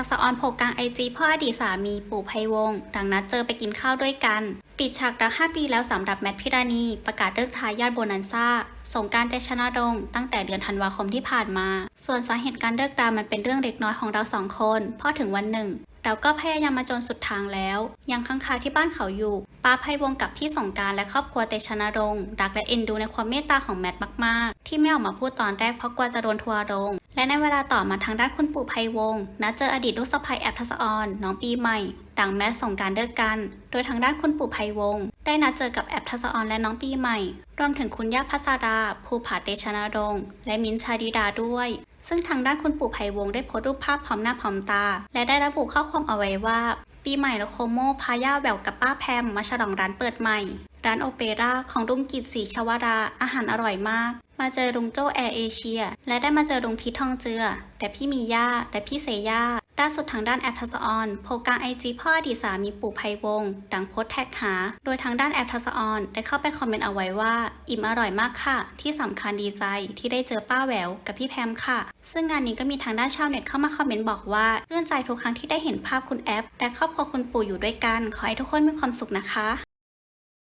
ทักษะออนโผกลางไอจีพ่ออดีตสามีปู่ไพวงศ์ดังนัดเจอไปกินข้าวด้วยกัน ปิดฉากรัก5ปีแล้วสำหรับแมทพิราณี ประกาศเลิกทายาทโบนันซ่าสงการเตชะนรงตั้งแต่เดือนธันวาคมที่ผ่านมา ส่วนสาเหตุการเลิกรามันเป็นเรื่องเล็กน้อยของเราสองคนพราะถึงวันหนึ่ง เราก็พยายามมาจนสุดทางแล้ว ยังค้างคาที่บ้านเขาอยู่ ป้าไพวงศ์กับพี่สงการและครอบครัวเตชะนรงค์รักและเอ็นดูในความเมตตาของแมทมาก ๆ ที่ไม่ออกมาพูดตอนแรกเพราะกลัวจะโดนทัวร์ลง และในเวลาต่อมาทางด้านคุณปู่ไพวงศ์นัดเจออดีตลูกสะใภ้แอบทัศออนน้องปีใหม่ ต่างแม่ส่งการเลิกกัน โดยทางด้านคุณปู่ไพวงศ์ได้นัดเจอกับแอบทัศออนและน้องปีใหม่ รวมถึงคุณย่าพัสดาภูผาเตชะนรงและมิ้นชาดิดาด้วย ซึ่งทางด้านคุณปู่ไพวงศ์ได้โพสต์รูปภาพพร้อมหน้าพร้อมตา และได้ระบุข้อความเอาไว้ว่า ปีใหม่และโคโมพาย่าแววกับป้าแพมมาฉลองร้านเปิดใหม่ ร้านโอเปร่าของลุงกิตศรีชวราอาหารอร่อยมาก มาเจอลุงโจ้แอร์เอเชีย และได้มาเจอลุงพีททองเจือ แต่พี่มีย่า แต่พี่เสย่า ล่าสุดทางด้านแอปทัศออนโพกลางไอจีพ่ออดีตสามีปู่ไพวง ดังโพสแท็กหา โดยทางด้านแอปทัศออนได้เข้าไปคอมเมนต์เอาไว้ว่า อิ่มอร่อยมากค่ะ ที่สำคัญดีใจที่ได้เจอป้าแหววกับพี่แพมค่ะ ซึ่งงานนี้ก็มีทางด้านชาวเน็ตเข้ามาคอมเมนต์บอกว่าเลื่อนใจทุกครั้งที่ได้เห็นภาพคุณแอปและครอบครัวคุณปู่อยู่ด้วยกัน ขอให้ทุกคนมีความสุขนะคะ